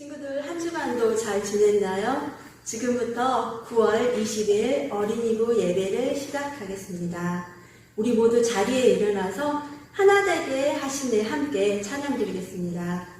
친구들 한 주간도 잘 지냈나요? 지금부터 9월 20일 어린이부 예배를 시작하겠습니다. 우리 모두 자리에 일어나서 하나 되게 하신네 함께 찬양 드리겠습니다.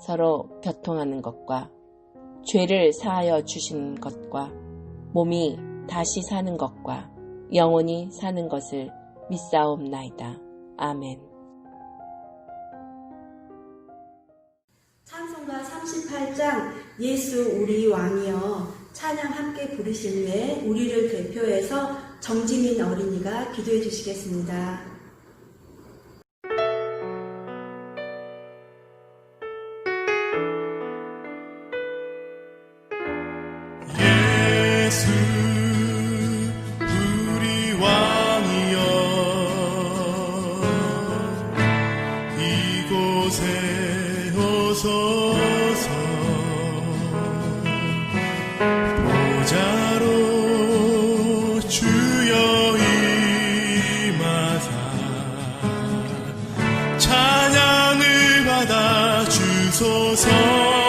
서로 교통하는 것과 죄를 사하여 주시는 것과 몸이 다시 사는 것과 영원히 사는 것을 믿사옵나이다. 아멘. 찬송가 38장 예수 우리 왕이여 찬양 함께 부르신 후에 우리를 대표해서 정지민 어린이가 기도해 주시겠습니다. 받아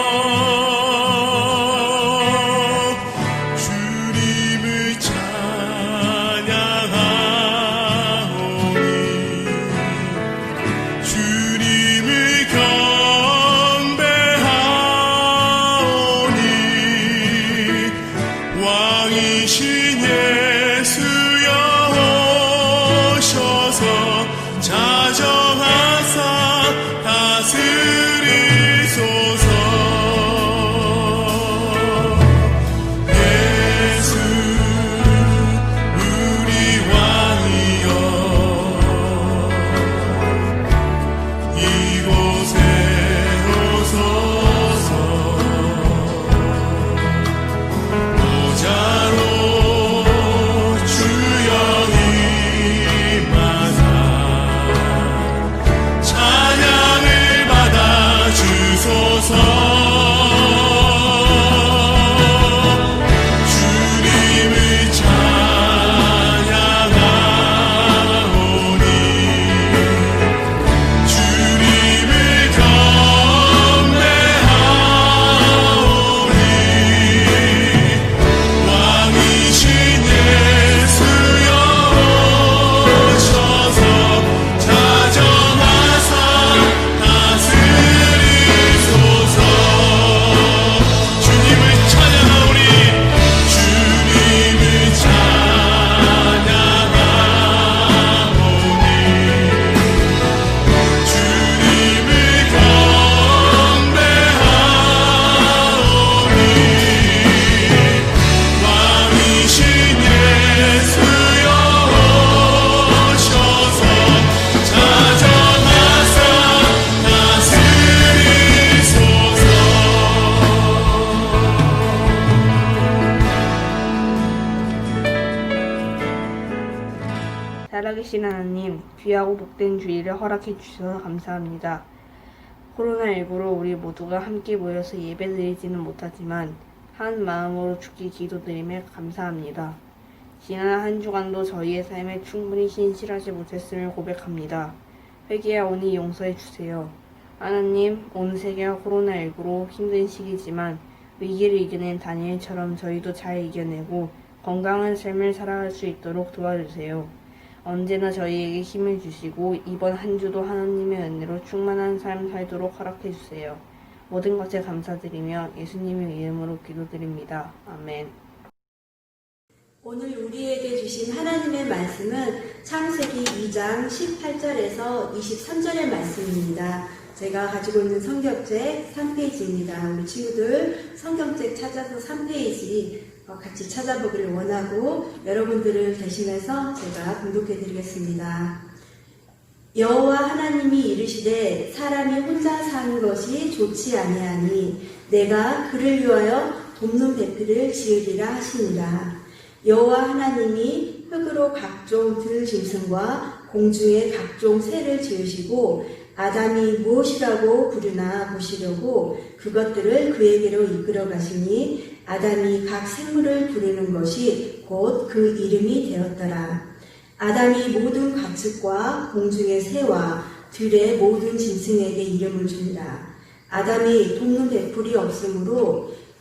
살아계신 하나님, 귀하고 복된 주일을 허락해 주셔서 감사합니다. 코로나19로 우리 모두가 함께 모여서 예배드리지는 못하지만 한 마음으로 주께 기도드리며 감사합니다. 지난 한 주간도 저희의 삶에 충분히 신실하지 못했음을 고백합니다. 회개하오니 용서해 주세요. 하나님, 온 세계가 코로나19로 힘든 시기지만 위기를 이겨낸 다니엘처럼 저희도 잘 이겨내고 건강한 삶을 살아갈 수 있도록 도와주세요. 언제나 저희에게 힘을 주시고 이번 한 주도 하나님의 은혜로 충만한 삶 살도록 허락해 주세요. 모든 것에 감사드리며 예수님의 이름으로 기도드립니다. 아멘. 오늘 우리에게 주신 하나님의 말씀은 창세기 2장 18절에서 23절의 말씀입니다. 제가 가지고 있는 성경책 3페이지입니다. 우리 친구들 성경책 찾아서 3페이지 어, 같이 찾아보기를 원하고 여러분들을 대신해서 제가 봉독해 드리겠습니다. 여호와 하나님이 이르시되 사람이 혼자 사는 것이 좋지 아니하니 내가 그를 위하여 돕는 배필을 지으리라 하시니라. 여호와 하나님이 흙으로 각종 들 짐승과 공중의 각종 새를 지으시고 아담이 무엇이라고 부르나 보시려고 그것들을 그에게로 이끌어 가시니 아담이 각 생물을 부르는 것이 곧 그 이름이 되었더라. 아담이 모든 가축과 공중의 새와 들의 모든 짐승에게 이름을 주니라. 아담이 돕는 배풀이 없으므로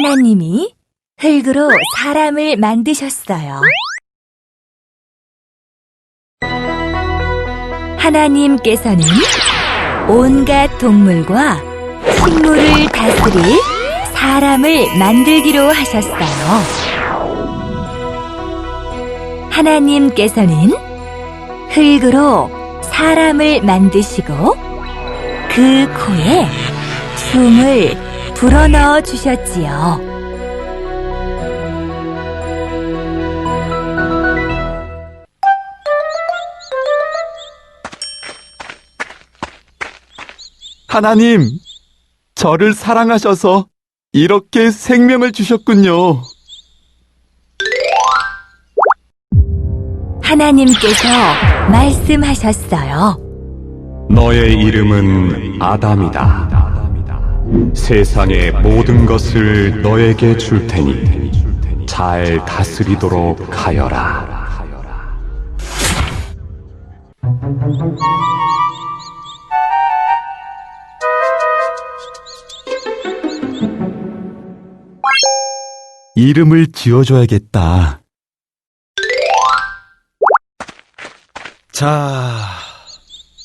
하나님이 흙으로 사람을 만드셨어요. 하나님께서는 온갖 동물과 식물을 다스릴 사람을 만들기로 하셨어요. 하나님께서는 흙으로 사람을 만드시고 그 코에 숨을 불어넣어 주셨지요. 하나님, 저를 사랑하셔서 이렇게 생명을 주셨군요. 하나님께서 말씀하셨어요. 너의 이름은 아담이다. 세상의 모든 것을 너에게 줄 테니 잘 다스리도록 하여라. 이름을 지어줘야겠다. 자,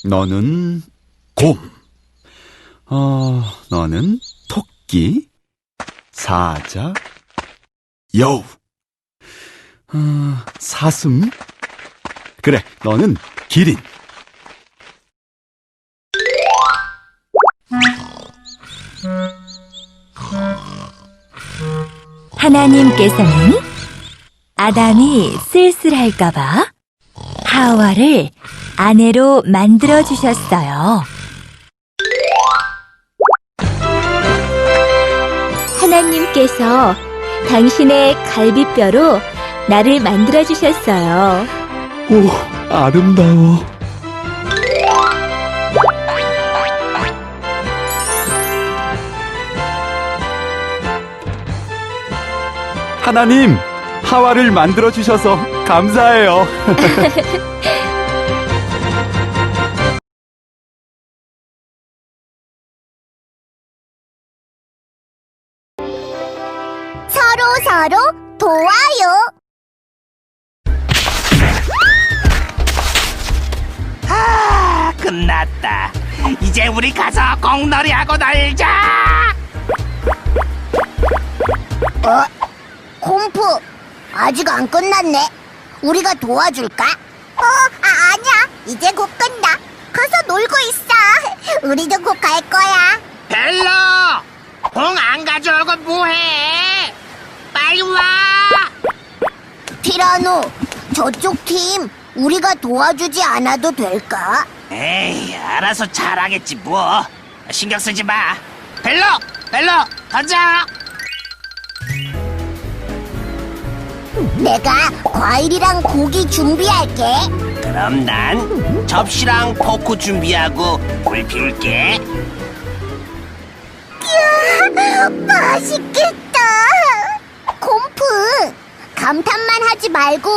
너는 곰. 어, 너는 토끼. 사자. 여우. 어, 사슴. 그래, 너는 기린. 하나님께서는 아담이 쓸쓸할까봐 하와를 아내로 만들어 주셨어요. 하나님께서 당신의 갈비뼈로 나를 만들어 주셨어요. 오, 아름다워. 하나님, 하와를 만들어 주셔서 감사해요. 서로 서로 도와요. 아, 끝났다. 이제 우리 가서 공놀이하고 놀자. 어? 콤프, 아직 안 끝났네. 우리가 도와줄까? 아, 아니야. 이제 곧 끝나. 가서 놀고 있어. 우리도 곧 갈 거야. 벨로! 공 안 가져오고 뭐해? 와! 티라노, 저쪽 팀 우리가 도와주지 않아도 될까? 에이, 알아서 잘하겠지 뭐. 신경 쓰지 마. 벨로! 벨로! 가자! 내가 과일이랑 고기 준비할게. 그럼 난 접시랑 포크 준비하고 물 피울게. 맛있겠다. 감탄만 하지 말고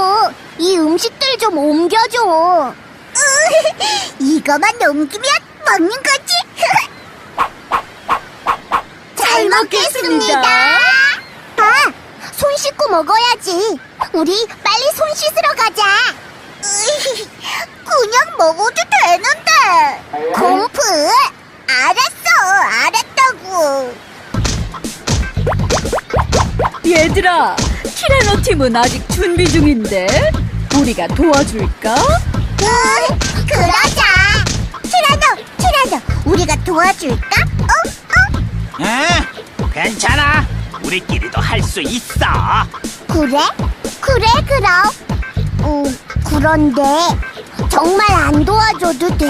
이 음식들 좀 옮겨줘. 으, 이거만 옮기면 먹는 거지. 잘 먹겠습니다. 아, 손 씻고 먹어야지. 우리 빨리 손 씻으러 가자. 그냥 먹어도 되는데. 곰프, 알았어, 알았다고. 얘들아, 티라노 팀은 아직 준비 중인데 우리가 도와줄까? 응, 그러자. 티라노, 티라노, 우리가 도와줄까? 어, 어? 응, 괜찮아. 우리끼리도 할 수 있어. 그래? 그래, 그럼. 음, 그런데 정말 안 도와줘도 돼?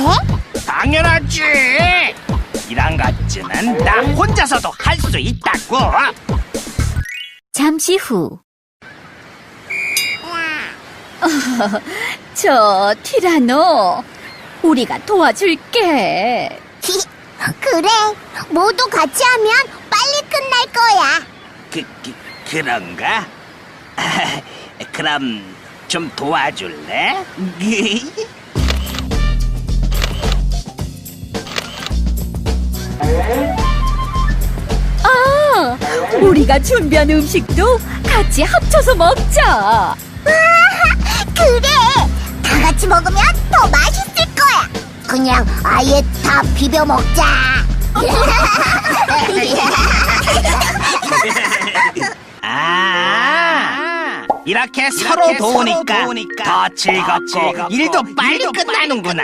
당연하지. 이런 것쯤은 나 혼자서도 할 수 있다고. 잠시 후. 저 티라노, 우리가 도와줄게. 그래, 모두 같이 하면 빨리 끝날 거야. 그, 그 그런가? 그럼 좀 도와줄래? 아, 우리가 준비한 음식도 같이 합쳐서 먹자. 그래, 다 같이 먹으면 더 맛있을 거야. 그냥 아예 다 비벼 먹자. 아, 이렇게 서로 도우니까 더 즐겁고 일도 빨리 끝나는구나.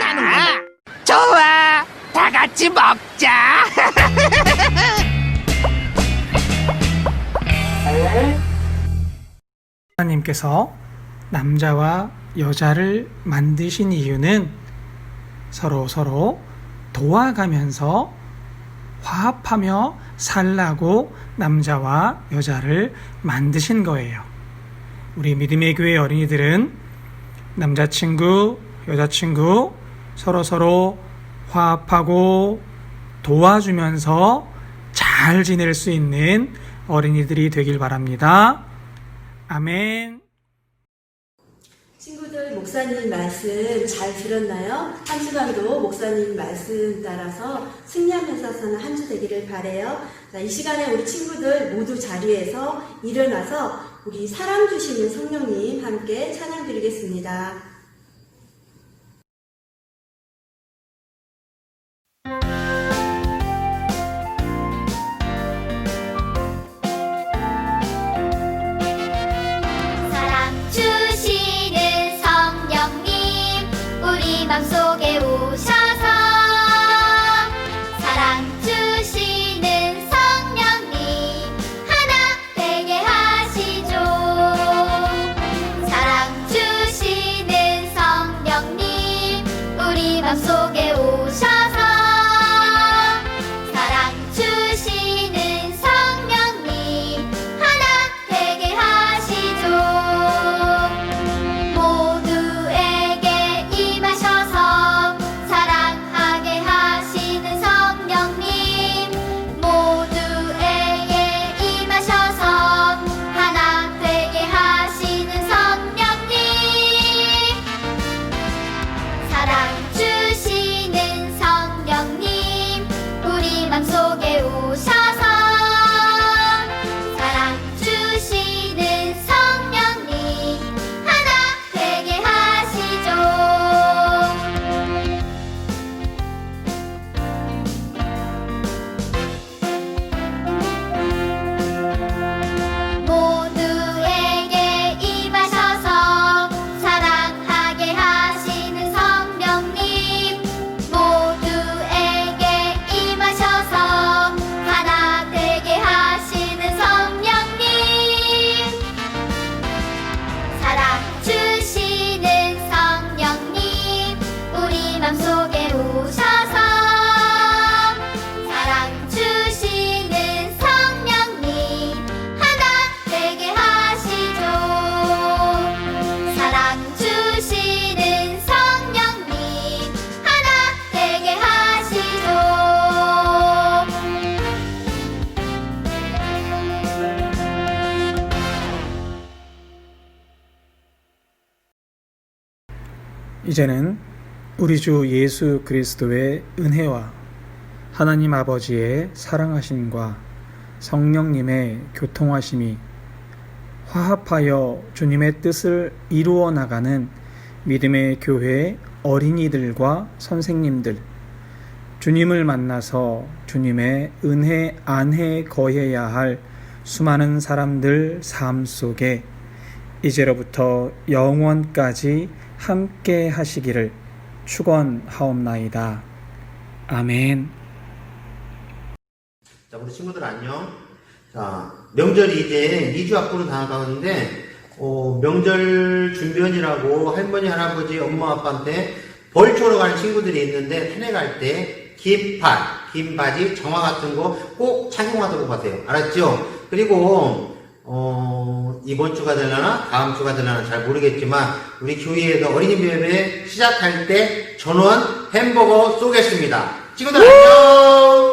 좋아, 다 같이 먹자. 하나님께서 남자와 여자를 만드신 이유는 서로 서로 도와가면서 화합하며 살라고 남자와 여자를 만드신 거예요. 우리 믿음의 교회 어린이들은 남자친구, 여자친구 서로 서로 화합하고 도와주면서 잘 지낼 수 있는 어린이들이 되길 바랍니다. 아멘. 친구들 목사님 말씀 잘 들었나요? 한 주간도 목사님 말씀 따라서 승리하면서 사는 한 주 되기를 바래요. 자, 이 시간에 우리 친구들 모두 자리에서 일어나서 우리 사랑 주시는 성령님 함께 찬양 드리겠습니다. 이제는 우리 주 예수 그리스도의 은혜와 하나님 아버지의 사랑하심과 성령님의 교통하심이 화합하여 주님의 뜻을 이루어 나가는 믿음의 교회 어린이들과 선생님들, 주님을 만나서 주님의 은혜 안에 거해야 할 수많은 사람들 삶 속에 이제로부터 영원까지 함께 하시기를 축원하옵나이다. 아멘. 자, 우리 친구들 안녕. 자, 명절이 이제 2주 앞으로 다가가는데, 어, 명절 준비원이라고 할머니, 할아버지, 엄마, 아빠한테 벌초로 가는 친구들이 있는데, 산에 갈 때, 긴 팔, 긴 바지, 정화 같은 거 꼭 착용하도록 하세요. 알았죠? 그리고, 어, 이번 주가 되려나? 다음 주가 되려나? 잘 모르겠지만, 우리 교회에서 어린이 예배 시작할 때 전원 햄버거 쏘겠습니다. 친구들 안녕!